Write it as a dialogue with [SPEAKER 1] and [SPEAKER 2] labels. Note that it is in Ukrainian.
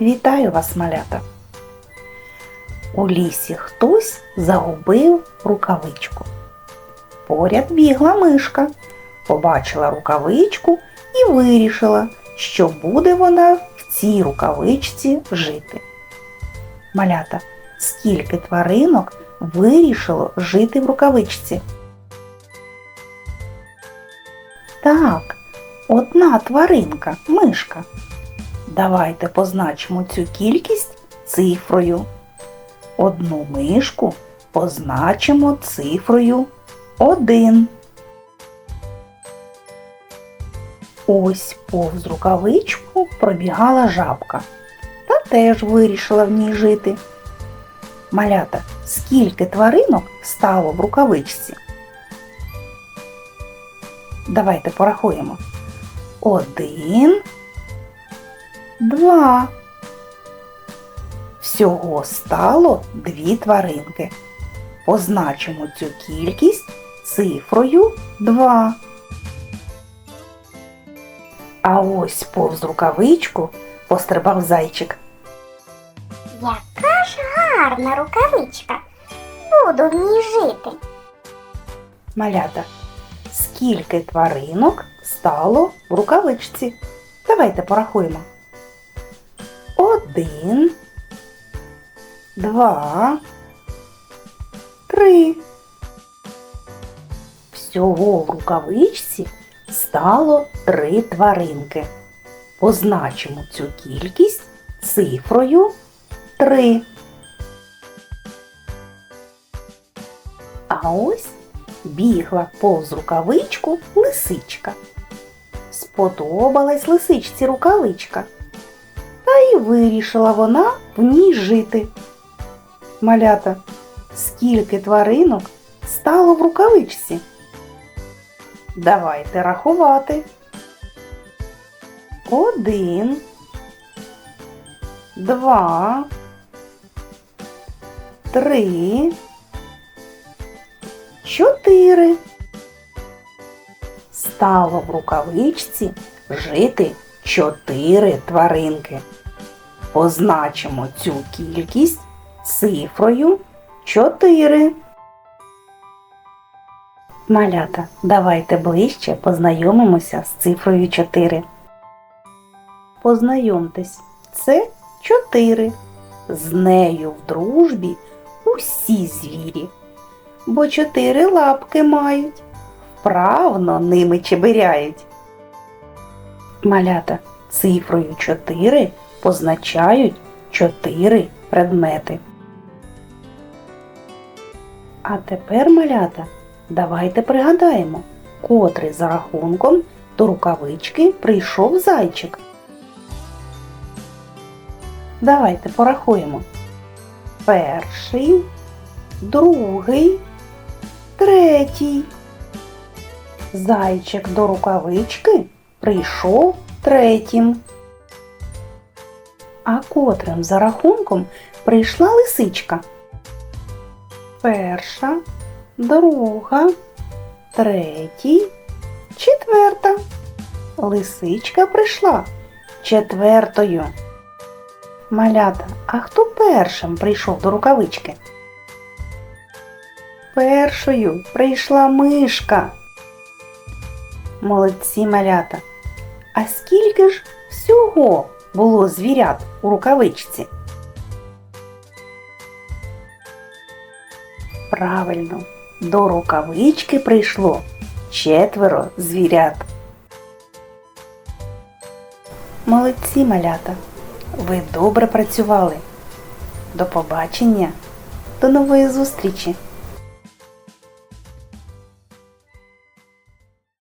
[SPEAKER 1] Вітаю вас, малята! У лісі хтось загубив рукавичку. Поряд бігла мишка, побачила рукавичку і вирішила, що буде вона в цій рукавичці жити. Малята, скільки тваринок вирішило жити в рукавичці? Так, одна тваринка, мишка. Давайте позначимо цю кількість цифрою. Одну мишку позначимо цифрою 1. Ось повз рукавичку пробігала жабка та теж вирішила в ній жити. Малята, скільки тваринок стало в рукавичці? Давайте порахуємо. Один, два. Всього стало дві тваринки. Позначимо цю кількість цифрою 2. А ось повз рукавичку пострибав зайчик.
[SPEAKER 2] Яка ж гарна рукавичка. Буду в ній жити.
[SPEAKER 1] Малята, скільки тваринок стало в рукавичці? Давайте порахуємо. Один, два, три. Всього в рукавичці стало три тваринки. Позначимо цю кількість цифрою 3. А ось бігла повз рукавичку лисичка. Сподобалась лисичці рукавичка. Та й вирішила вона в ній жити. Малята, скільки тваринок стало в рукавичці? Давайте рахувати. Один, два, три, чотири. Стало в рукавичці жити чотири тваринки. Позначимо цю кількість цифрою 4. Малята, давайте ближче познайомимося з цифрою 4. Познайомтесь, це 4. З нею в дружбі усі звірі, бо чотири лапки мають, вправно ними чебиряють. Малята цифрою 4 позначають 4 предмети. А тепер, малята, давайте пригадаємо, котрий за рахунком до рукавички прийшов зайчик. Давайте порахуємо. Перший, другий, третій. Зайчик до рукавички прийшов третім. А котрим за рахунком прийшла лисичка? Перша, друга, третій, четверта. Лисичка прийшла четвертою. Малята, а хто першим прийшов до рукавички? Першою прийшла мишка. Молодці малята. А скільки ж всього було звірят у рукавичці? Правильно, до рукавички прийшло четверо звірят. Молодці малята. Ви добре працювали. До побачення, до нової зустрічі!